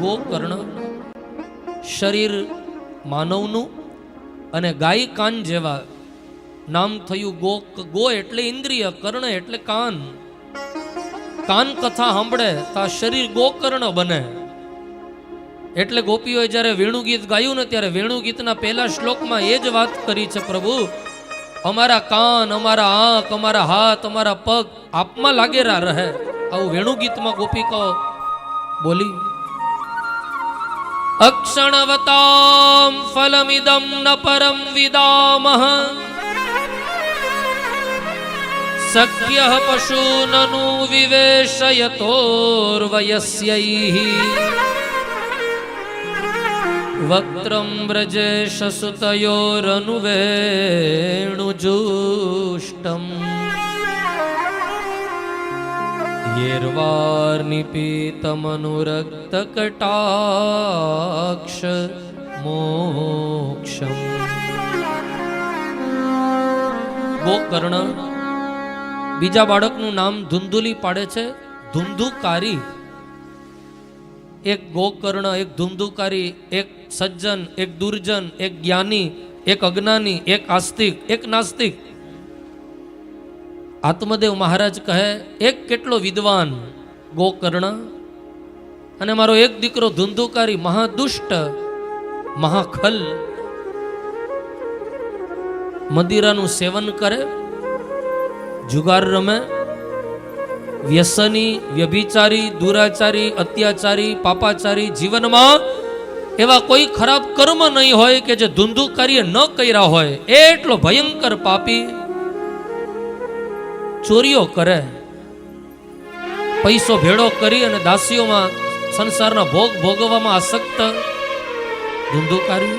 ગોકર્ણ શરીર માનવનું અને ગાય કાન જેવા. નામ થયું ગો ગો એટલે ઇન્દ્રિય, કર્ણ એટલે કાન. કાન કથા સાંભળે તો શરીર ગોકર્ણ બને. એટલે ગોપીઓએ જ્યારે વેણુ ગીત ગાયું ને ત્યારે વેણુ ગીતના પહેલા શ્લોકમાં એ જ વાત કરી છે, પ્રભુ, અમારા કાન, અમારા આંખ, અમારા હાથ, અમારા પગ આપમાં લાગેલા રહે. આવું વેણુ ગીતમાં ગોપિકાઓ બોલી અક્ષણવતામ ફલમિદમ ન પરમ વિદામહ સખ્ય પશૂનનુ વિવેશયતોર્વયસ્યૈ વક્ત્રમ વ્રજેશ સુતયોરનુવેણુજુષ્ટમ येर्वार्निपीतमनुरक्तकटाक्ष मोक्षम् ગોકર્ણ બીજા બાળકનું નામ ધુંધુલી પાડે છે ધુંધુકારી એક ગોકર્ણ એક ધુંધુકારી એક સજ્જન એક દુર્જન એક જ્ઞાની એક અજ્ઞાની એક આસ્તિક એક નાસ્તિક આત્મદેવ મહારાજ કહે, એક કેટલો વિદ્વાન ગોકર્ણ અને મારો એક દીકરો ધુંધુકારી મહાદુષ્ટ મહાખલ મદિરાનું સેવન કરે, જુગાર રમે, વ્યસની, વ્યભિચારી, દુરાચારી, અત્યાચારી, પાપાચારી જીવનમાં એવા કોઈ ખરાબ કર્મ નહીં હોય કે જે ધુંધુકાર્ય ન કર્યા હોય. એટલો ભયંકર પાપી ચોરીઓ કરે પૈસો ભેળો કરી અને દાસીઓમાં સંસારના ભોગ ભોગવવામાં આસક્ત ધુંધુકારી